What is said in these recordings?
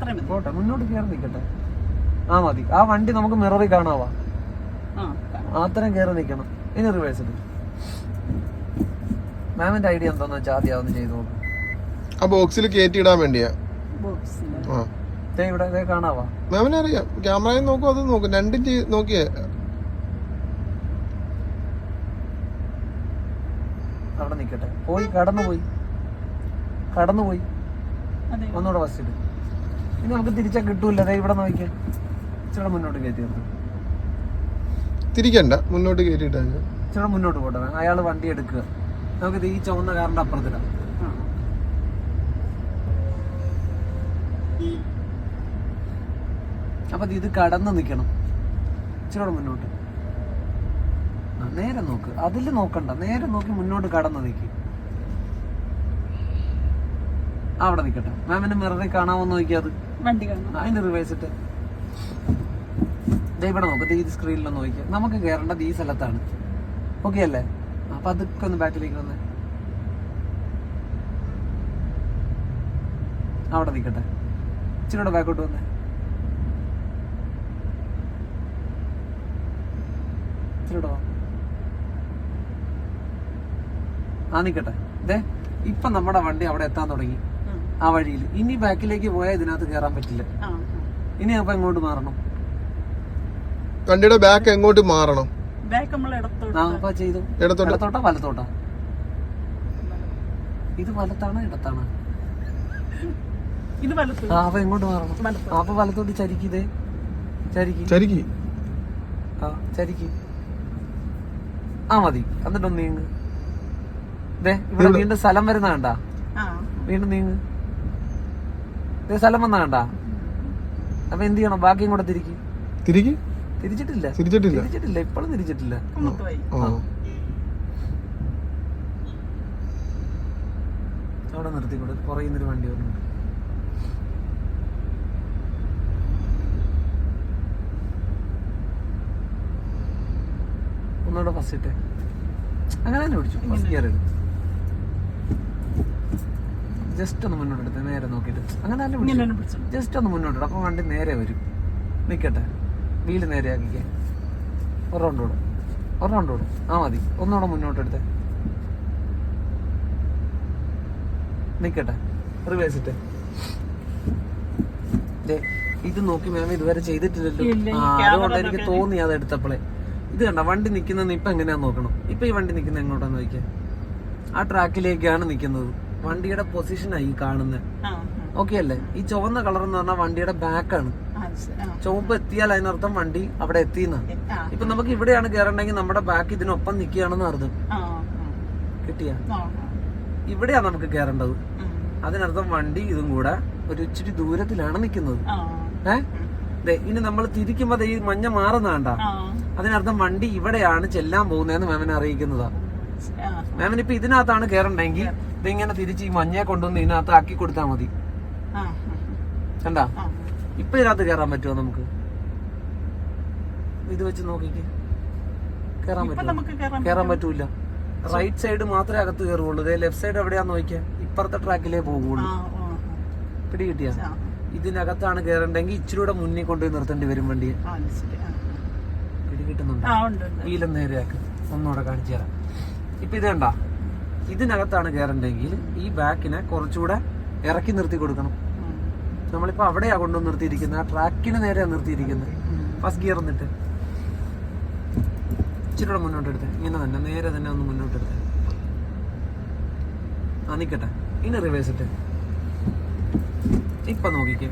അത്രയും മതി. പോട്ടെ മുന്നോട്ട് കയറി നിൽക്കട്ടെ. ആ മതി. ആ വണ്ടി നമുക്ക് മിററിൽ കാണാവാ. അത്രയും കയറി നിൽക്കണം. ഇനി റിവേഴ്സ് എടുക്കും മാമിന്റെ ഐഡിയ എന്താന്ന് വെച്ചാൽ ആദ്യം അതൊന്ന് ചെയ്ത് നോക്കും. ആ ബോക്സിൽ കയറ്റിയിടാൻ വേണ്ടിയാ. ബോക്സിൽ ആ. ദേ ഇവിടെ ദേ കാണാവാ. മാമിനെ അറിയാം. ക്യാമറയിൽ നോക്കും അത് നോക്കും. രണ്ടും നോക്കിയേ. അവിടെ നിൽക്കട്ടെ. പോയി കടന്നു പോയി കടന്നു പോയി അതെ. ഒന്നുകൂടെ ഫസ്റ്റ് ഇട്. ഇനി നമുക്ക് തിരിച്ചാൽ കിട്ടൂല. ഇവിടെ നോക്കിയ. ഇച്ചിരി മുന്നോട്ട് കയറ്റി തിരിക്കണ്ട. മുന്നോട്ട് കയറ്റിയിട്ടാ. ഇച്ചിരി മുന്നോട്ട് പോട്ടെ. അയാൾ വണ്ടി എടുക്കുക. നമുക്ക് ഈ ചുവന്ന കാറിന്റെ അപ്പുറത്തിടാം. അപ്പൊ ഇത് കടന്ന് നിൽക്കണം. ഇച്ചിരി മുന്നോട്ട്. നേരെ നോക്ക്. അതിൽ നോക്കണ്ട. നേരെ നോക്കി മുന്നോട്ട് കടന്ന് നിൽക്ക് അവിടെ നിൽക്കട്ടെ മാമിന്റെ മിററിൽ കാണാമെന്ന് നോക്കിയത് അതിന്റെ റിവേഴ്സ് ഇട്ട്. ഇവിടെ നോക്കത്തെ ഈ സ്ക്രീനിലൊന്ന് നോക്കിയാൽ നമുക്ക് കയറേണ്ടത് ഈ സ്ഥലത്താണ്. ഓക്കെ അല്ലേ? അപ്പൊ അതൊക്കെ ഒന്ന് ബാക്കിലേക്ക് വന്നേ. അവിടെ നിൽക്കട്ടെ ഇച്ചിരി ബാക്കോട്ട് വന്നേ. ഇച്ചിരി വാ. ആ നിൽക്കട്ടെ ദേ ഇപ്പൊ നമ്മുടെ വണ്ടി അവിടെ എത്താൻ തുടങ്ങി. ആ വഴിയിൽ. ഇനി ബാക്കിലേക്ക് പോയാൽ ഇതിനകത്ത് കയറാൻ പറ്റില്ല. ആ ഇനി അപ്പൊ എങ്ങോട്ട് മാറണം? വണ്ടിയുടെ ബാക്ക് എങ്ങോട്ട് മാറണം? ബാക്ക് നമ്മൾ ചെയ്തു. ഇടത്തോട്ട്. വലത്തോട്ടാ? ഇത് വലത്താണോ ഇടത്താണോ? ഇത് വലത്ത്. ആ അപ്പൊ എങ്ങോട്ട് മാറണം? അപ്പൊ വലത്തോട്ട് ചരിക്കിതേ ചരിക്ക്. ചരിക്ക്. ആ ചരിക്ക്. ആ മതി. എന്നിട്ടൊന്ന് നീങ്ങ്. ദേ ഇവിടെ വീണ്ടും സ്ഥലം വരുന്ന കണ്ടാ ആ. വീണ്ടും നീങ്ങ്. സ്ഥലം വന്ന കണ്ട. അപ്പൊ എന്ത് ചെയ്യണം? ബാക്കിയും കൂടെ തിരിക്ക്. തിരിക്ക്? തിരിച്ചിട്ടില്ല. തിരിച്ചിട്ടില്ല? തിരിച്ചിട്ടില്ല. ഇപ്പോഴും തിരിച്ചിട്ടില്ല. അവിടെ നിർത്തിക്കൂടെ കുറയുന്നൊരു വണ്ടി വരുന്നുണ്ട്. ഒന്നുകൂടെ ഫസ്റ്റ് ഇട്ടേ. അങ്ങനെ തന്നെ പിടിച്ചു ഫസ്റ്റ് ഗിയർ ഇടും ജസ്റ്റ് ഒന്ന് മുന്നോട്ട് എടുത്ത് നേരെ നോക്കിയിട്ട്. അങ്ങനെ തന്നെ ജസ്റ്റ് ഒന്ന് മുന്നോട്ട് ഇടും അപ്പൊ വണ്ടി നേരെ വരും. നിക്കട്ടെ. വീൽ നേരെ ആക്കിക്കേ. ഒരു റൗണ്ട് വിടും ഒരു റൗണ്ട് വിടും ആ മതി. ഒന്നുകൂടെ മുന്നോട്ട് എടുത്തേ. നിക്കട്ടെ. റിവേഴ്സ് ഇട്ട്. ഇത് നോക്കി മാം ഇതുവരെ ചെയ്തിട്ടില്ലല്ലോ. അതുകൊണ്ട് എനിക്ക് തോന്നി അത് എടുത്തപ്പോളെ. ഇത് കണ്ട വണ്ടി നിക്കുന്ന ഇപ്പൊ എങ്ങനെയാന്ന് നോക്കണം? ഇപ്പൊ ഈ വണ്ടി നിക്കുന്ന എങ്ങോട്ടാന്ന് നോക്കിയാ. ആ ട്രാക്കിലേക്കാണ് നിക്കുന്നത് വണ്ടിയുടെ പൊസിഷനായി ഈ കാണുന്നത് ഓക്കെ അല്ലേ? ഈ ചുവന്ന കളർ എന്ന് പറഞ്ഞാൽ വണ്ടിയുടെ ബാക്കാണ്. ചുവപ്പ് എത്തിയാൽ അതിനർത്ഥം വണ്ടി അവിടെ എത്തിയെന്നാണ് എന്നാണ് ഇപ്പൊ നമുക്ക് ഇവിടെയാണ് കയറണ്ടെങ്കിൽ നമ്മുടെ ബാക്ക് ഇതിനൊപ്പം നിൽക്കുകയാണെന്ന് അർത്ഥം. കിട്ടിയ? ഇവിടെയാ ഇവിടെയാണ് നമുക്ക് കയറേണ്ടത് അതിനർത്ഥം വണ്ടി ഇതും കൂടെ ഒരു ഇച്ചിരി ദൂരത്തിലാണ് നിൽക്കുന്നത്. ഏ? ഇനി നമ്മൾ തിരിക്കുമ്പോ ഈ മഞ്ഞ മാറുന്നാണ്ട അതിനർത്ഥം വണ്ടി ഇവിടെയാണ് ചെല്ലാൻ പോകുന്നതെന്ന് മാമിനെ അറിയിക്കുന്നതാ. മാമിന് ഇപ്പൊ ഇതിനകത്താണ് കയറണ്ടെങ്കിൽ ഇതിങ്ങനെ തിരിച്ച് ഈ മഞ്ഞയെ കൊണ്ടുവന്ന് ഇതിനകത്ത് ആക്കി കൊടുത്താൽ മതി. കണ്ടാ? ഇപ്പൊ ഇതിനകത്ത് കയറാൻ പറ്റുമോ നമുക്ക്? ഇത് വെച്ച് നോക്കിക്കേ. കേറാൻ പറ്റുമോ കയറാൻ കയറാൻ പറ്റൂല. റൈറ്റ് സൈഡ് മാത്രമേ അകത്ത് കയറുള്ളൂ ഇതേ ലെഫ്റ്റ് സൈഡ് എവിടെയാന്ന് നോക്കിയാ ഇപ്പുറത്തെ ട്രാക്കിലേ പോകുള്ളൂ പിടി കിട്ടിയ? ഇതിനകത്താണ് കയറണ്ടെങ്കിൽ ഇച്ചിരൂടെ മുന്നിൽ കൊണ്ടുപോയി നിർത്തേണ്ടി വരും വണ്ടിയെ. പിടി കിട്ടുന്നുണ്ട്? വീലം നേരെയാക്ക്. ഒന്നുകൂടെ കാണിച്ചു തരാം. ഇപ്പൊ ഇത് കണ്ട. ഇതിനകത്താണ് കയറണ്ടെങ്കിൽ ഈ ബാക്കിനെ കുറച്ചുകൂടെ ഇറക്കി നിർത്തി കൊടുക്കണം. നമ്മളിപ്പോൾ നമ്മളിപ്പോ അവിടെയാ കൊണ്ടുവന്ന് നിർത്തിയിരിക്കുന്നത്. ആ ട്രാക്കിന് നേരെയാ നിർത്തിയിരിക്കുന്നത്. ഫസ്റ്റ് ഗിയർ എന്നിട്ട്. ഇച്ചിരി കൂടെ മുന്നോട്ട് ഇങ്ങനെ തന്നെ നേരെ തന്നെ ഒന്ന് മുന്നോട്ട് എടുത്തേ. ആ നിക്കട്ടെ. ഇനി റിവേഴ്സ് ഇട്ട്. ഇപ്പൊ നോക്കിക്കേ.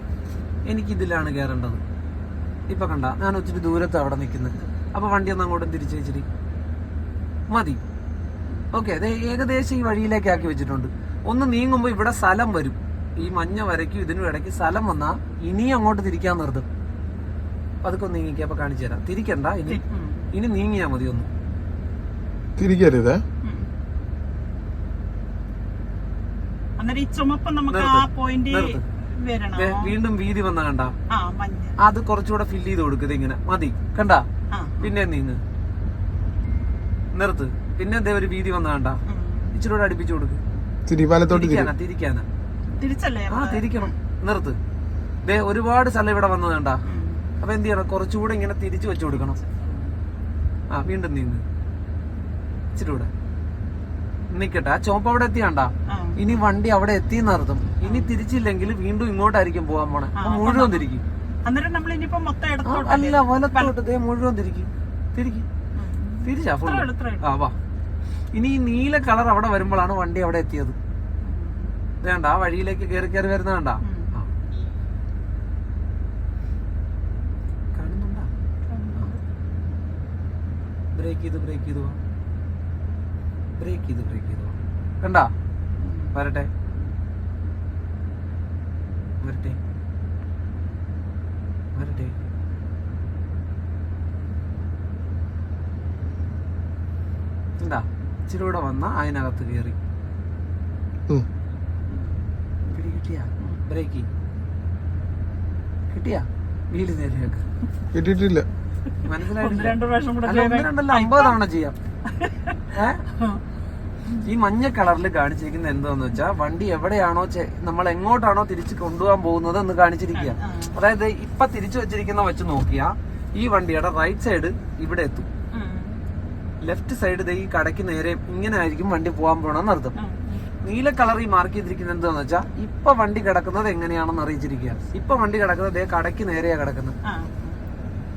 എനിക്ക് ഇതിലാണ് കയറേണ്ടത് ഇപ്പൊ കണ്ട ഞാൻ ഒത്തിരി ദൂരത്ത് അവിടെ നിൽക്കുന്നത്. അപ്പൊ വണ്ടി ഒന്ന് അങ്ങോട്ടും തിരിച്ചു മതി. ഓക്കെ അതെ ഏകദേശം ഈ വഴിയിലേക്ക് ആക്കി വെച്ചിട്ടുണ്ട്. ഒന്ന് നീങ്ങുമ്പോൾ ഇവിടെ സ്ഥലം വരും. ഈ മഞ്ഞ വരയ്ക്കും ഇതിനും ഇടയ്ക്ക് സ്ഥലം വന്നാൽ ഇനിയും അങ്ങോട്ട് തിരിക്കാൻ നിർത്തും. അതൊക്കെ ഒന്ന് നീങ്ങിക്കുക അപ്പൊ കാണിച്ചു തരാം. തിരിക്കണ്ട ഇനി ഇനി നീങ്ങിയാ മതി ഒന്ന്. തിരിക്കരുത്. വീണ്ടും വീതി വന്ന കണ്ട. ആ മഞ്ഞ. അത് കുറച്ചുകൂടെ ഫില്ല് ചെയ്ത് കൊടുക്കുന്നത് ഇങ്ങനെ. മതി. കണ്ട? പിന്നെ നീങ്ങ്. നിർത്ത്. പിന്നെ ദേ ഒരു വീതി വന്ന കണ്ട. ഇച്ചിരി കൂടെ അടുപ്പിച്ചു കൊടുക്ക്. തിരി വലത്തോട്ട് തിരി. തിരിക്കാനാ തിരിക്കാനാ. തിരിച്ചല്ലേ ആ തിരിക്കണം. നിർത്ത്. ദേ ഒരുപാട് സ്ഥലം ഇവിടെ വന്നത് കണ്ട. അപ്പൊ എന്ത് ചെയ്യണം? കുറച്ചുകൂടെ ഇങ്ങനെ തിരിച്ചു വെച്ചു കൊടുക്കണം. ആ വീണ്ടും നീങ്ങ് ഇച്ചിരി കൂടെ. നിക്കട്ടെ. ആ ചോപ്പ് അവിടെ എത്തിയാണ്ടാ. ഇനി വണ്ടി അവിടെ എത്തിയെന്ന് അർത്ഥം ഇനി തിരിച്ചില്ലെങ്കിൽ വീണ്ടും ഇങ്ങോട്ടായിരിക്കും പോകാൻ പോണേ. അപ്പൊ മുഴുവൻ തിരിക്കും. അല്ല വലത്തോട്ട് ദേ മുഴുവൻ തിരിക്കും. തിരിക്കും. തിരിച്ചാ ഫുൾ. ആ വാ. ഇനി ഈ നീല കളർ അവിടെ വരുമ്പോഴാണ് വണ്ടി അവിടെ എത്തിയത്. വേണ്ട ആ വഴിയിലേക്ക് കയറി കയറി വരുന്ന വേണ്ട. ബ്രേക്ക് ചെയ്ത് ബ്രേക്ക് ചെയ്ത് ബ്രേക്ക് ചെയ്ത് ബ്രേക്ക് ചെയ്ത് കണ്ട? വരട്ടെ. വരട്ടെ. വരട്ടെ. എന്താ? ഇച്ചിരി കൂടെ വന്ന അതിനകത്ത് കയറി ഉം. പിടി കിട്ടിയാ? ബ്രേക്ക്. കിട്ടിയാ? വീൽ നേരെയാക്ക്. കിട്ടിയിട്ടില്ല. ഒന്ന് മനസ്സിലായിട്ടില്ല രണ്ട് പ്രാവശ്യം കൂടെ അല്ല ഒന്ന് ചെയ്തേ. രണ്ടല്ല അമ്പത് തവണ ചെയ്യാം. ഈ മഞ്ഞ കളറിൽ കാണിച്ചിരിക്കുന്ന എന്താന്ന് വെച്ചാൽ വണ്ടി എവിടെയാണോ നമ്മൾ എങ്ങോട്ടാണോ തിരിച്ചു കൊണ്ടുപോകാൻ പോകുന്നത് എന്ന് കാണിച്ചിരിക്കുക അതായത് ഇപ്പൊ തിരിച്ചു വെച്ചിരിക്കുന്ന വെച്ച് നോക്കിയാ ഈ വണ്ടിയുടെ റൈറ്റ് സൈഡ് ഇവിടെ എത്തും. ലെഫ്റ്റ് സൈഡ് ഈ കടയ്ക്ക് നേരെ ഇങ്ങനെ ആയിരിക്കും വണ്ടി പോകാൻ പോണെന്ന് അർത്ഥം. നീല കളർ ഈ മാർക്ക് ചെയ്തിരിക്കുന്നത് എന്താന്ന് വെച്ചാൽ ഇപ്പൊ വണ്ടി കിടക്കുന്നത് എങ്ങനെയാണെന്ന് അറിയിച്ചിരിക്കുകയാണ്. ഇപ്പൊ വണ്ടി കിടക്കുന്നത് ദേ കടയ്ക്ക് നേരെയാ കിടക്കുന്നത്.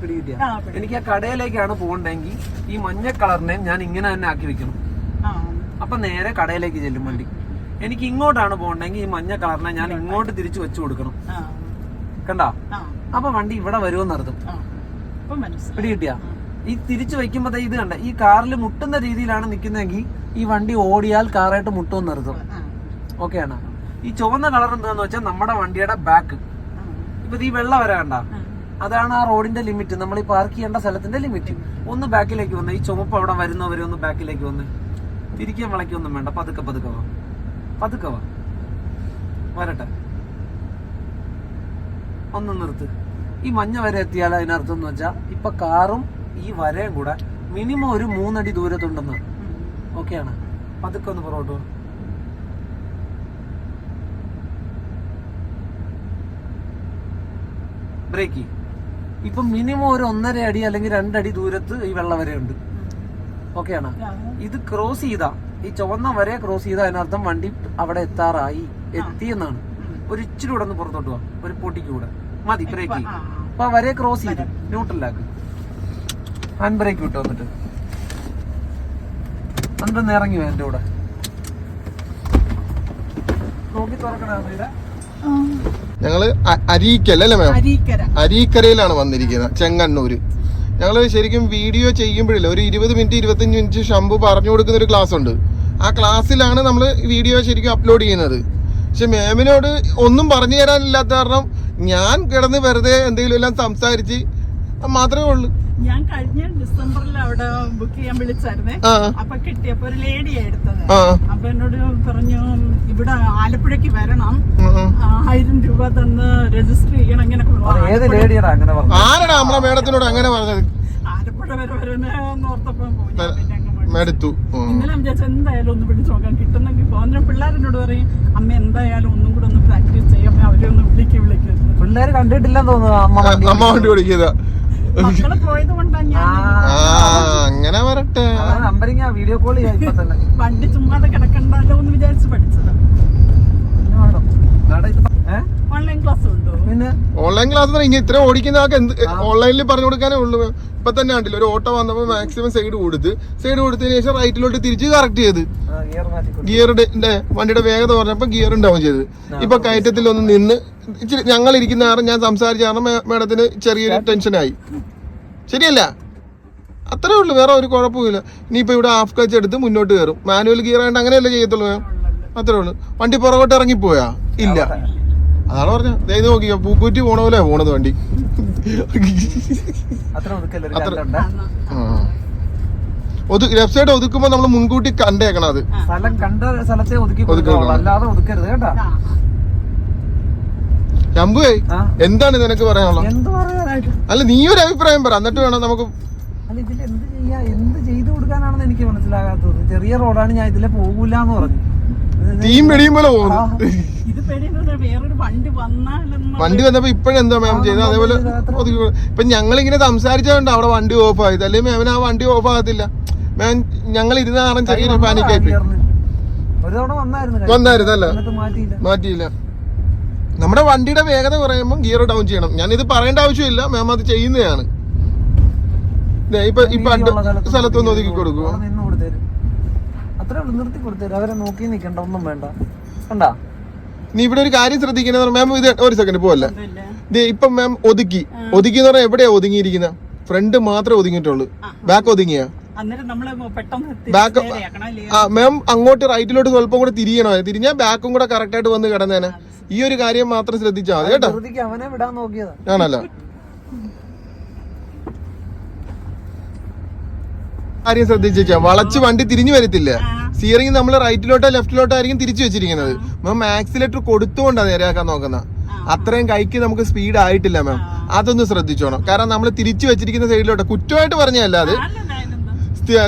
പിടികിട്ടിയ എനിക്ക് ആ കടയിലേക്കാണ് പോകണ്ടെങ്കിൽ ഈ മഞ്ഞ കളറിനെ ഞാൻ ഇങ്ങനെ തന്നെ ആക്കി വെക്കണം. അപ്പൊ നേരെ കടയിലേക്ക് ചെല്ലും വണ്ടി. എനിക്ക് ഇങ്ങോട്ടാണ് പോകണ്ടെങ്കിൽ ഈ മഞ്ഞ കളറിനെ ഞാൻ ഇങ്ങോട്ട്. തിരിച്ചു വെച്ചു കൊടുക്കണം. കണ്ടാ? അപ്പൊ വണ്ടി ഇവിടെ വരുമെന്ന് അർത്ഥം. ആ. ഇപ്പൊ മനസ്സിലായി. പിടികിട്ടിയ ഈ തിരിച്ചു വെക്കുമ്പോ ദേ ഇത് കണ്ട ഈ കാറിൽ മുട്ടുന്ന രീതിയിലാണ് നിൽക്കുന്നതെങ്കിൽ ഈ വണ്ടി ഓടിയാൽ കാറായിട്ട് മുട്ടുമെന്ന് നിർത്തും ആ. ഓക്കെ ആണ്? ഈ ചുവന്ന കളർ എന്താന്ന് വെച്ചാൽ നമ്മുടെ വണ്ടിയുടെ ബാക്ക് ഇപ്പൊ ഈ വെള്ള വര കണ്ട? അതാണ് ആ റോഡിന്റെ ലിമിറ്റ് നമ്മൾ ഈ പാർക്ക് ചെയ്യേണ്ട സ്ഥലത്തിന്റെ ലിമിറ്റ് ഒന്ന് ബാക്കിലേക്ക് വന്ന് ഈ ചുമപ്പ് അവിടെ വരുന്നവരെ ഒന്ന് ബാക്കിലേക്ക് വന്ന് തിരിക്കാൻ വിളക്കൊന്നും വേണ്ട. പതുക്കെ പതുക്കെ വാ. പതുക്കെ വാ. വരട്ടെ. ഒന്ന് നിർത്ത്. ഈ മഞ്ഞ വരെ എത്തിയാൽ അതിനർത്ഥം എന്ന് വെച്ചാൽ ഇപ്പൊ കാറും ഈ വരയും കൂടെ മിനിമം ഒരു മൂന്നടി ദൂരത്തുണ്ടെന്ന്. ഓക്കെയാണ് പതുക്കെ ഒന്ന് പുറകോട്ട് ബ്രേക്ക് ഇപ്പൊ മിനിമം ഒരു ഒന്നര അടി അല്ലെങ്കിൽ രണ്ടടി ദൂരത്ത് ഈ വെള്ള വരെയുണ്ട്. ഓക്കെയാണ്. ഇത് ക്രോസ് ചെയ്താ. ഈ ചുവന്ന വരെ ക്രോസ് ചെയ്ത അതിനർത്ഥം വണ്ടി അവിടെ എത്താറായി. എത്തി എന്നാണ് ഒരു ഇച്ചിരി കൂടെ ഒന്ന് പുറത്തോട്ട് പോവാം ഒരു പൊട്ടിക്കൂടെ മതി ബ്രേക്ക്. അപ്പൊ വരെ ക്രോസ് ചെയ്തു. ന്യൂട്രലാക്ക് ഹാൻഡ് ബ്രേക്ക് വിട്ടു വന്നിട്ട് എന്നിട്ടൊന്ന് ഇറങ്ങി വാ എന്റെ കൂടെ. നോക്കി തുറക്കണ ഞങ്ങൾ അ- അരീക്കൽ അല്ലേ മാം? അരീക്കരയിലാണ് വന്നിരിക്കുന്നത് ചെങ്ങന്നൂര്. ഞങ്ങൾ ശരിക്കും വീഡിയോ ചെയ്യുമ്പോഴില്ല ഒരു ഇരുപത് മിനിറ്റ് ഇരുപത്തഞ്ച് മിനിറ്റ് ശംഭു പറഞ്ഞു കൊടുക്കുന്ന ഒരു ക്ലാസ് ഉണ്ട് ആ ക്ലാസ്സിലാണ് നമ്മൾ വീഡിയോ ശരിക്കും അപ്ലോഡ് ചെയ്യുന്നത്. പക്ഷെ മാമിനോട് ഒന്നും പറഞ്ഞു തരാനില്ലാത്ത കാരണം ഞാൻ കിടന്ന് വെറുതെ എന്തെങ്കിലും എല്ലാം സംസാരിച്ച് മാത്രമേ ഉള്ളൂ. ഞാൻ കഴിഞ്ഞ ഡിസംബറിൽ അവിടെ ബുക്ക് ചെയ്യാൻ വിളിച്ചായിരുന്നേ. അപ്പൊ കിട്ടിയപ്പോ ഒരു ലേഡിയാ എടുത്തത്. ആ. അപ്പൊ എന്നോട് പറഞ്ഞു ഇവിടെ ആലപ്പുഴക്ക് വരണം. ആയിരം രൂപ തന്ന് രജിസ്റ്റർ ചെയ്യണം. അങ്ങനെ പറഞ്ഞു ആരാടാ നമ്മളെ മേഡത്തിനോട് അങ്ങനെ പറഞ്ഞത്? ആലപ്പുഴ വരെ വരുന്ന ഓർത്തപ്പം പോയി. ഉം. ഇന്നലെ വിചാരിച്ചു എന്തായാലും ഒന്ന് വിളിച്ചു നോക്കാം കിട്ടുന്നെങ്കിൽ പോകുന്ന പിള്ളേരെന്നോട് പറയും അമ്മ എന്തായാലും ഒന്നും കൂടെ ഒന്ന് പ്രാക്ടീസ് ചെയ്യാം അവരെ ഒന്ന് വിളിക്ക് വിളിക്കും. പിള്ളേര് കണ്ടിട്ടില്ലെന്ന് തോന്നുന്നു അമ്മ വണ്ടി അമ്മ വണ്ടി ഓടിക്കുക അങ്ങനെ വരട്ടെ. നമ്പറിങ് വീഡിയോ കോൾ ചെയ്യാം ഇപ്പൊ തന്നെ വണ്ടി ചുമ്മാതെ കിടക്കണ്ടല്ലോ എന്ന് വിചാരിച്ച് പഠിച്ചത്. ഓൺലൈൻ ക്ലാസ് ഉണ്ടോ? പിന്നെ? ഓൺലൈൻ ക്ലാസ് ഇനി ഇത്ര ഓടിക്കുന്ന ആൾക്ക് എന്ത് ഓൺലൈനിൽ പറഞ്ഞു കൊടുക്കാനേ ഉള്ളൂ. ഇപ്പൊ തന്നെ കണ്ടില്ല ഒരു ഓട്ടോ വന്നപ്പോ മാക്സിമം സൈഡ് കൊടുത്ത് സൈഡ് കൊടുത്തതിന് ശേഷം റൈറ്റിലോട്ട് തിരിച്ച് കറക്റ്റ് ചെയ്ത്. ഗിയർ മാറ്റി ഗിയറുടെ വണ്ടിയുടെ വേഗത പറഞ്ഞപ്പോ ഗിയർ ഉണ്ടാവും ചെയ്ത്. ഇപ്പൊ കയറ്റത്തിൽ ഒന്ന് നിന്ന് ഇച്ചിരി ഞങ്ങൾ ഇരിക്കുന്ന കാരണം ഞാൻ സംസാരിച്ച കാരണം മാഡത്തിന് ചെറിയൊരു ടെൻഷനായി. ശരിയല്ല? അത്രേ ഉള്ളൂ വേറെ ഒരു കുഴപ്പമില്ല ഇനിയിപ്പോ ഇവിടെ ഹാഫ് ക്ലച്ച് എടുത്ത് മുന്നോട്ട് കയറും. മാനുവൽ ഗിയർ ആയിട്ട് അങ്ങനെയല്ലേ ചെയ്യത്തുള്ളൂ മാം അത്രേ ഉള്ളൂ. വണ്ടി പുറകോട്ട് ഇറങ്ങിപ്പോയാ ഇല്ല. അതാണ് പറഞ്ഞ ദൈവം നോക്കിയോ പൂക്കൂറ്റി പോണ പോലെ പോണത് വണ്ടി. അത്ര ലെഫ്റ്റ് സൈഡ് ഒതുക്കുമ്പോ നമ്മൾ മുൻകൂട്ടി കണ്ടേക്കണം അത്. സ്ഥലം കണ്ട സ്ഥലത്തെ ഒതുക്കി. അല്ലാതെ ഒതുക്കരുത് കേട്ടാ? ശംഭുവേ എന്താണ് നിനക്ക് പറയാനുള്ളത്? അല്ല നീ ഒരു അഭിപ്രായം പറ. എന്നിട്ട് വേണം നമുക്ക് എന്ത് ചെയ്യാ? എന്ത് ചെയ്തു കൊടുക്കാനാണെന്ന് എനിക്ക് മനസ്സിലാകാത്തത്. ചെറിയ റോഡാണ് ഞാൻ ഇതിലെ പോകൂലെന്ന് പറഞ്ഞു. ഇത് തീം വെടിയും പോലെ പോകുന്നു വണ്ടി വന്നപ്പോ ഇപ്പോഴെന്താ മാം ചെയ്തത്? അതേപോലെ ഇപ്പൊ ഞങ്ങൾ ഇങ്ങനെ സംസാരിച്ചതുകൊണ്ട് അവിടെ വണ്ടി ഓഫ് ആയത് അല്ലെങ്കിൽ മാമിന് ആ വണ്ടി ഓഫ് ആകത്തില്ല. മാം ഞങ്ങൾ ഇരുന്ന കാരണം ചെറിയൊരു പാനിക് ആയിപ്പോയി. ഒരു തവണ വന്നായിരുന്നു കൈ. വന്നായിരുന്നല്ലോ. മാറ്റിയില്ല. മാറ്റിയില്ല. നമ്മുടെ വണ്ടിയുടെ വേഗത കുറയുമ്പോൾ ഗിയർ ഡൗൺ ചെയ്യണം. ഞാൻ ഇത് പറയേണ്ട ആവശ്യമില്ല. മാം അത് ചെയ്യുന്നതാണ്. ദേ, ഇപ്പൊ ഇപ്പൊ സ്ഥലത്തൊന്നും ഒതുക്കി കൊടുത്തേരും അത്രേ ഉള്ളൂ നിർത്തി കൊടുത്തേരും. അവരെ നോക്കി നിൽക്കണ്ട ഒന്നും വേണ്ട. കണ്ടാ? നീ ഇവിടെ ഒരു കാര്യം ശ്രദ്ധിക്കുന്നത് മാം ഇത് ഒരു സെക്കൻഡ് പോവല്ലേ? ഇപ്പം ദേ ഇപ്പൊ മാം ഒതുക്കി. ഒതുക്കി എന്ന് പറഞ്ഞാൽ എവിടെയാ ഒതുങ്ങിയിരിക്കുന്നത് ഫ്രണ്ട് മാത്രമേ ഒതുങ്ങിയിട്ടുള്ളൂ. ബാക്ക് ഒതുങ്ങിയാ? അന്നേരം നമ്മൾ പെട്ടെന്ന് ബാക്ക് ആ മാം അങ്ങോട്ട് റൈറ്റിലോട്ട് സ്വല്പം കൂടെ തിരിയണോ? തിരിഞ്ഞാൽ ബാക്കും കൂടെ കറക്റ്റ് ആയിട്ട് വന്ന് കിടന്നേനെ. ഈ ഒരു കാര്യം മാത്രം ശ്രദ്ധിച്ചാൽ മതി കേട്ടോ? ആണല്ലോ. കാര്യം ശ്രദ്ധിച്ചാ വളച്ച് വണ്ടി തിരിഞ്ഞു വരത്തില്ല. സ്റ്റിയറിംഗ് നമ്മൾ റൈറ്റിലോട്ടോ ലെഫ്റ്റിലോട്ടോ ആയിരിക്കും തിരിച്ചു വെച്ചിരിക്കുന്നത്. മാം ആക്സിലേറ്റർ കൊടുത്തുകൊണ്ടാണ് നേരെയാക്കാൻ നോക്കുന്നത് അത്രയും കൈക്ക് നമുക്ക് സ്പീഡ് ആയിട്ടില്ല മാം അതൊന്ന് ശ്രദ്ധിച്ചോണം. കാരണം നമ്മൾ തിരിച്ചു വെച്ചിരിക്കുന്ന സൈഡിലോട്ട് കുറ്റമായിട്ട് പറഞ്ഞല്ല അത്.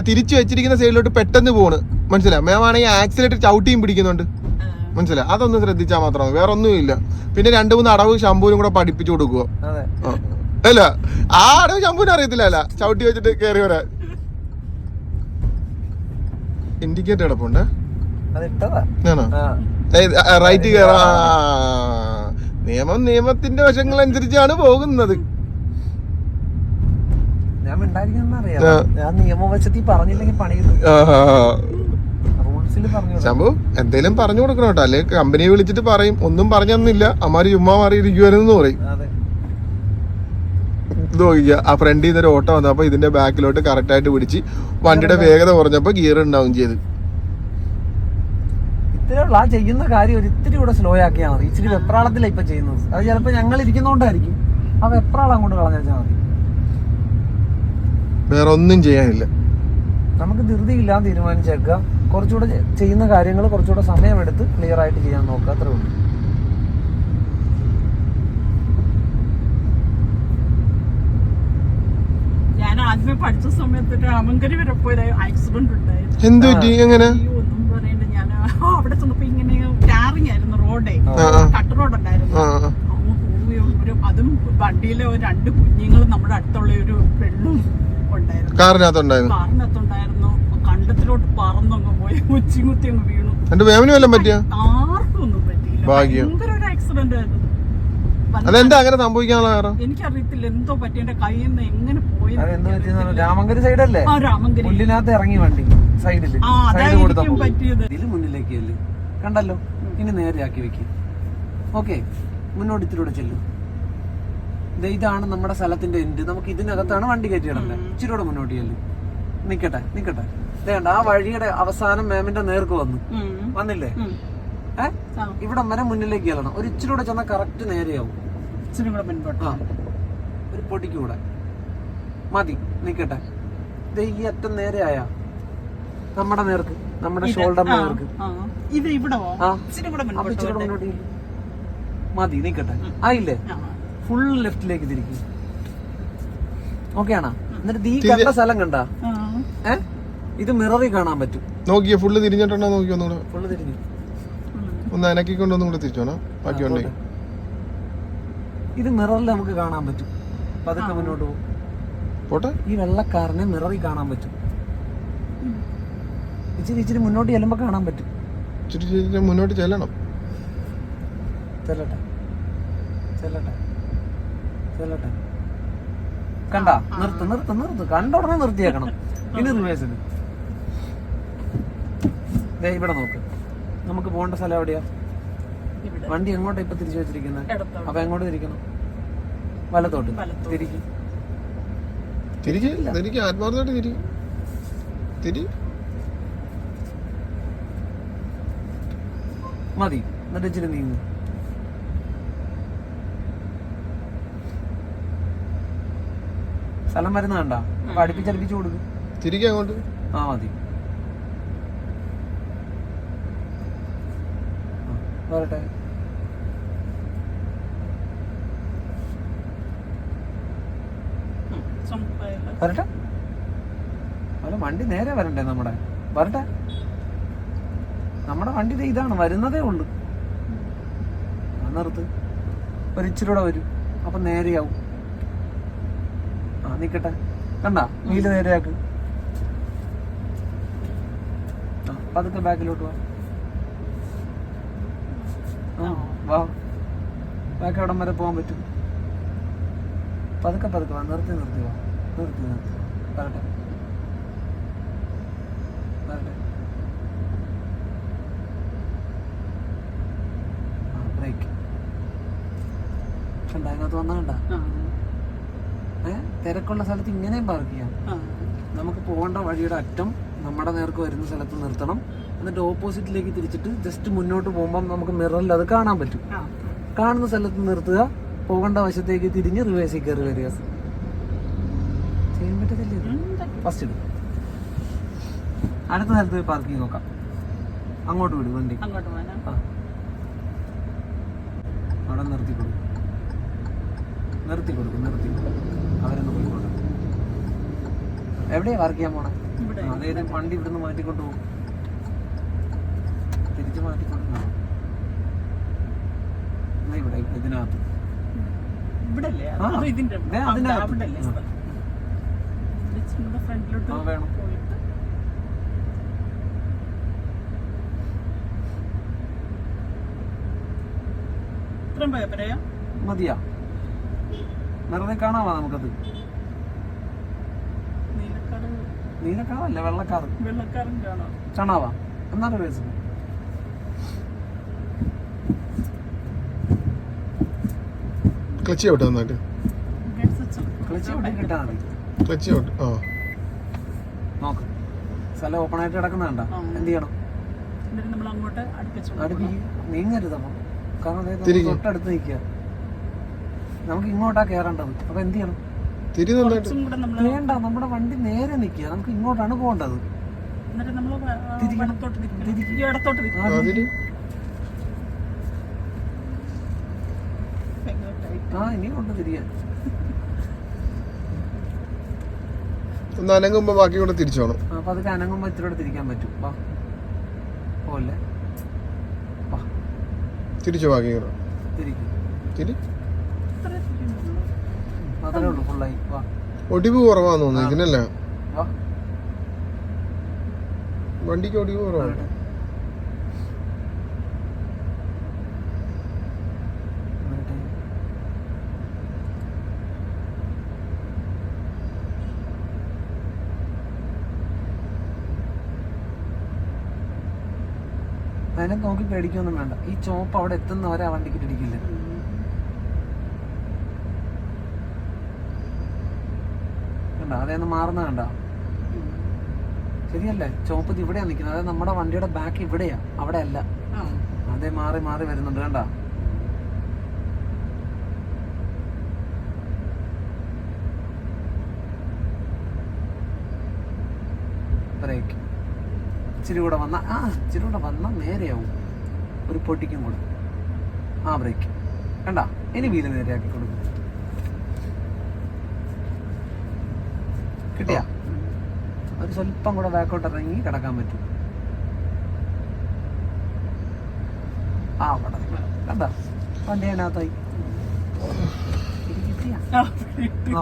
തിരിച്ചു വെച്ചിരിക്കുന്ന സൈഡിലോട്ട് പെട്ടെന്ന് പോണ്. മനസ്സിലായി? മാം ആണെങ്കിൽ ആക്സിലേറ്റർ ചവിട്ടിയും പിടിക്കുന്നുണ്ട്. മനസ്സിലായി? അതൊന്ന് ശ്രദ്ധിച്ചാൽ മാത്രം മതി. വേറെ ഒന്നുമില്ല പിന്നെ രണ്ട് മൂന്ന് അടവ് ശമ്പൂരും കൂടെ പഠിപ്പിച്ചു കൊടുക്കുക അല്ല. ആ അടവ് ശമ്പൂരും അറിയത്തില്ല അല്ല. ചവിട്ടി വെച്ചിട്ട് കയറി വരാൻ. ഇൻഡിക്കേറ്റർ കിടപ്പുണ്ട് ആ. റൈറ്റ് കയറാ. നിയമം നിയമത്തിന്റെ വശങ്ങൾ അനുസരിച്ചാണ് പോകുന്നത്. ഞാൻ നിയമവശത്തിൽ പറഞ്ഞില്ലെങ്കിൽ പണി ശംഭു എന്തേലും പറഞ്ഞു കൊടുക്കണം കേട്ടോ. അല്ലെ കമ്പനിയെ വിളിച്ചിട്ട് പറയും. ഒന്നും പറഞ്ഞൊന്നുമില്ല. അമ്മാര് ചുമ്മാ മാറിയിരിക്കുവാനെന്ന് പറയും. ഇത് നോക്കിക്കുക ആ ഫ്രണ്ടിൽ നിന്ന് ഒരു ഓട്ടോ വന്നപ്പോൾ ഇതിന്റെ ബാക്കിലോട്ട് കറക്റ്റ് ആയിട്ട് പിടിച്ച് വണ്ടിയുടെ വേഗത കുറഞ്ഞപ്പോ ഗിയർ ഉണ്ടാവും ചെയ്ത്. ഇത്രേ ഉള്ളു. ആ ചെയ്യുന്ന കാര്യം ഒരു ഇത്തിരി കൂടെ സ്ലോ ആക്കിയാൽ മതി. ഇച്ചിരി വെപ്രാളത്തിലാണ് ഇപ്പൊ ചെയ്യുന്നത്. അത് ചിലപ്പോ ഞങ്ങൾ ഇരിക്കുന്നോണ്ടായിരിക്കും. ആ വെപ്രാളം അങ്ങോട്ട് കളഞ്ഞാൽ മതി. വേറെ ഒന്നും ചെയ്യാനില്ല. നമുക്ക് ധൃതി ഇല്ലാന്ന് തീരുമാനിച്ചേക്കുക. കുറച്ചുകൂടെ ചെയ്യുന്ന കാര്യങ്ങൾ കുറച്ചുകൂടെ സമയമെടുത്ത് ക്ലിയർ ആയിട്ട് ചെയ്യാൻ നോക്കുക. അത്രേ ഉള്ളൂ ഞാൻ ആദ്യമേ പഠിച്ച സമയത്ത് രാമങ്കരി വരെ പോയ ആക്സിഡന്റ് ഉണ്ടായിരുന്നു എന്ത് പറ്റി? എങ്ങനെ? ഒന്നും പറയണ്ട. ഞാൻ അവിടെ ചെന്നപ്പോ ഇങ്ങനെ ടാറിങ് ആയിരുന്നു റോഡേ. കട്ട് റോഡ് ഉണ്ടായിരുന്നു. ആ ആ. ഒരു അതും വണ്ടിയിലെ രണ്ട് കുഞ്ഞുങ്ങളും നമ്മുടെ അടുത്തുള്ള ഒരു പെണ്ണും ഉണ്ടായിരുന്നു. കാറിനകത്തുണ്ടായിരുന്നു. കാറിനകത്തുണ്ടായിരുന്നു. കണ്ടത്തിലോട്ട് പറന്നങ്ങ് പോയി. ഉച്ചി കുത്തി അങ്ങ് വീണു. ആർക്കും ഒന്നും പറ്റിയില്ല. ഭാഗ്യം. ഭയങ്കര ഒരു ആക്സിഡന്റ് ആയിരുന്നു. അതെന്താ അങ്ങനെ സംഭവിക്കാനുള്ള കാരണം? എനിക്കറിയത്തില്ല എന്തോ പറ്റി എന്റെ കയ്യിൽ നിന്ന് എങ്ങനെ പോയി അതെന്താ എന്ത് പറ്റിയെന്ന് രാമങ്കരി സൈഡല്ലേ? ആ രാമങ്കരി. പുല്ലിനകത്ത് ഇറങ്ങി വണ്ടി സൈഡിൽ. ആ സൈഡ് അതായിരിക്കും പറ്റിയത്. ഇതിൽ മുന്നിലേക്ക് അല്ലേ കണ്ടല്ലോ? ഇനി നേരെയാക്കി വെക്ക്. ഓക്കെ മുന്നോട്ട് ഇത്തിലൂടെ ചെല്ലും. ദേ ഇതാണ് നമ്മുടെ സ്ഥലത്തിന്റെ എൻഡ് നമുക്ക് ഇതിനകത്താണ് വണ്ടി കയറ്റിയിടല്ലേ ഇച്ചിരി കൂടെ മുന്നോട്ട് ചെല്ലും. നിക്കട്ടെ നിക്കട്ടെ. വേണ്ട ആ വഴിയുടെ അവസാനം മാമിന്റെ നേർക്ക് വന്നു. വന്നില്ലേ? ഏഹ് ഇവിടം വരെ മുന്നിലേക്ക് ചെല്ലണം. ഒരു ഇച്ചിരി കൂടെ ചെന്നാൽ കറക്റ്റ് നേരെയാവും. ഇച്ചിരി കൂടെ മുൻപോട്ട് ഒരു പൊടിക്ക് കൂടെ. മതി നിൽക്കട്ടെ. ദേ ഈ അറ്റം നേരെയായ നമ്മുടെ നേർക്ക് നമ്മുടെ ഷോൾഡറിന്റെ നേർക്ക്. ആ. ഇത് ഇവിടെ. മുന്നോട്ട് മതി നിൽക്കട്ടെ. ആയില്ലേ. ഫുൾ ലെഫ്റ്റിലേക്ക് തിരിക്കും. ഓക്കെയാണോ ആണോ? എന്നിട്ട് ഈ കണ്ട സ്ഥലം കണ്ട? ആ. ഏ? ഇത് മിററിൽ കാണാൻ പറ്റും. നോക്കിയോ ഫുള്ള് തിരിഞ്ഞിട്ടുണ്ടോ നോക്കിയോ ഒന്നുകൂടെ. ഫുള്ള് തിരിഞ്ഞു. ഒന്ന് അനക്കിക്കൊണ്ടൊന്നും കൂടെ തിരിച്ചോണോ. ബാക്കി ഉണ്ടെങ്കിൽ. ഇത് മിററിൽ നമുക്ക് കാണാൻ പറ്റും. പതുക്കെ മുന്നോട്ട് പോകും. പോട്ടെ. ഈ വെള്ളക്കാരനെ മിററിൽ കാണാൻ പറ്റും. ഇച്ചിരി ഇച്ചിരി മുന്നോട്ട് ചെല്ലുമ്പോ കാണാൻ പറ്റും. ഇച്ചിരി ഇച്ചിരി മുന്നോട്ട് ചെല്ലണം. ചെല്ലട്ടെ. ചെല്ലട്ടെ. ചെല്ലട്ടെ. കണ്ട നിർത്ത് നിർത്ത് നിർത്ത്. കണ്ട ഉടനെ നിർത്തിയേക്കണം. ഇനി റിവേഴ്സിന് ദേ ഇവിടെ നോക്ക്. നമുക്ക് പോകേണ്ട സ്ഥലം എവിടെയാ? വണ്ടി എങ്ങോട്ടാ ഇപ്പൊ തിരിച്ചു വെച്ചിരിക്കുന്നത്. അപ്പൊ എങ്ങോട്ട് തിരിക്കണം? വലത്തോട്ട്. തിരിക്കും. ആത്മാർത്ഥമായിട്ട് തിരി. തിരി. മതി. എന്നിട്ട് ഇച്ചിരി നീങ്ങും. സ്ഥലം വരുന്ന കണ്ട? അപ്പൊ അടുപ്പിച്ചടുപ്പിച്ച് കൊടുക്കും. തിരികെ അങ്ങോട്ട്. ആ മതി. വരട്ടെ. വരട്ടെ. അല്ല വണ്ടി നേരെ വരണ്ടേ നമ്മുടെ? വരട്ടെ. നമ്മുടെ വണ്ടി ഇതാണ് വരുന്നതേ ഉള്ളു. നിർത്ത്. ഒരു ഇച്ചിരി കൂടെ വരും. അപ്പൊ നേരെയാവും. ആ നിക്കട്ടെ. കണ്ട? വീൽ നേരെയാക്ക്. ആ, പതുക്കെ ബാക്കിലോട്ട് വാ ആ, വാ. ബാക്കി അവിടം വരെ പോകാൻ പറ്റും. പതുക്കെ പതുക്കെ വാ. നിർത്തി നിർത്തി വാ. നിർത്തി നിർത്തി. വരട്ടെ. വരട്ടെ. ബ്രേക്ക് കണ്ട? അതിനകത്ത് വന്നാ കണ്ട? ഏ? തിരക്കുള്ള സ്ഥലത്ത് ഇങ്ങനെയും പാർക്ക് ചെയ്യാം. നമുക്ക് പോകേണ്ട വഴിയുടെ അറ്റം നമ്മുടെ നേർക്ക് വരുന്ന സ്ഥലത്ത് നിർത്തണം. എന്നിട്ട് ഓപ്പോസിറ്റിലേക്ക് തിരിച്ചിട്ട് ജസ്റ്റ് മുന്നോട്ട് പോകുമ്പോൾ നമുക്ക് മിററിൽ അത് കാണാൻ പറ്റും. കാണുന്ന സ്ഥലത്ത് നിർത്തുക പോകേണ്ട വശത്തേക്ക് തിരിഞ്ഞ് റിവേഴ്സിൽ കയറി വരിക. ചെയ്യാൻ പറ്റത്തില്ലേ? ഫസ്റ്റ് ഇടും അടുത്ത സ്ഥലത്ത് പോയി പാർക്കിംഗ് നോക്കാം. അങ്ങോട്ട് വിടും വണ്ടി. അവിടെ നിർത്തി കൊടുക്കും. നിർത്തി കൊടുക്കും നിർത്തി അവരൊന്ന് പോയിക്കോട്ടെ. എവിടെയാ പാർക്ക് ചെയ്യാൻ പോണേ? അതായത് വണ്ടി ഇവിടുന്ന് മാറ്റിക്കൊണ്ട് പോകും. ഇവിടെ ഇതിനകത്ത്. ഇവിടെ ആ. അത് ഇതിന്റെ അതിനകത്ത്. ഫ്രണ്ടിലോട്ട് വേണം. ഇത്രയും? മതിയാ. വെറുതെ കാണാവാ നമുക്കത്. നീലക്കാട് നീലക്കാറല്ല വെള്ളക്കാറ് വെള്ളക്കാരൻ കാണോ. കാണാവാ എന്നാലും ക്ലച്ച് ഔട്ട് നന്നായിട്ട്? ക്ലച്ച് ഔട്ട് ആ. നോക്ക്. സ്ഥലം ഓപ്പൺ ആയിട്ട് കിടക്കുന്ന കണ്ട? എന്ത് ചെയ്യണം? എന്നിട്ട് നമ്മൾ അങ്ങോട്ട് അടുപ്പിച്ചു അടുപ്പി നീങ്ങരുത് അപ്പം. കാരണം തിരിക്ക്. തൊട്ടടുത്ത് നിൽക്കുക. നമുക്ക് ഇങ്ങോട്ടാ കയറേണ്ടത് അപ്പൊ എന്ത് ചെയ്യണം? വേണ്ട നമ്മുടെ വണ്ടി നേരെ നിൽക്കുക. നമുക്ക് ഇങ്ങോട്ടാണ് പോകേണ്ടത്. എന്നിട്ട് നമ്മൾ തിരിക്കണം. വലത്തോട്ട് തിരിക്കണം ഈ ഇടത്തോട്ട് തിരിക്കണം അതിന് ഭയങ്കര tight. ആ ഇനി കൊണ്ട് തിരിയാൻ. ഒന്ന് അനങ്ങുമ്പോ ബാക്കി കൂടെ തിരിച്ചു പോകണം അപ്പൊ അതൊക്കെ അനങ്ങുമ്പോ ഇത്തിരി തിരിക്കാൻ പറ്റും. വാ. പോലെ വാ. തിരിച്ചു ബാക്കി കൂടെ? തിരിക്കും. തിരി. അത്രേ ഉള്ളൂ ഫുള്ളായി വാ. ഒടിവ് കുറവാന്ന് തോന്നുന്നു ഇതിനല്ല. വണ്ടിക്ക് ഒടിവ് കുറവാണ് വരട്ടെ. വരട്ടെ. അതിനെ നോക്കി പേടിക്കൊന്നും വേണ്ട. ഈ ചോപ്പ് അവിടെ എത്തുന്നവരെ ആ വണ്ടിക്ക് ഇടിക്കില്ല കണ്ട? അതേന്ന് മാറുന്ന കണ്ട? ശരിയല്ലേ? ചോപ്പ് ഇത് ഇവിടെയാ നിൽക്കുന്നത് അതായത് നമ്മുടെ വണ്ടിയുടെ ബാക്ക് ഇവിടെയാ. അവിടെ അല്ല. അതേ മാറി മാറി വരുന്നുണ്ട്. കണ്ട ബ്രേക്ക് ഇച്ചിരി കൂടെ വന്ന ആ ഇച്ചിരി കൂടെ വന്നാൽ നേരെയാവും. ഒരു പൊട്ടിക്കും കൂടെ. ആ ബ്രേക്ക് കണ്ട? ഇനി വീൽ നേരെയാക്കി കൊടുക്കും. കിട്ടിയ? ഒരു സ്വല്പം കൂടെ ബാക്കോട്ട് ഇറങ്ങി കിടക്കാൻ പറ്റും. ആ അവിടെ. കണ്ട? വണ്ടി അതിനകത്തായി. ആ കിട്ടിയാ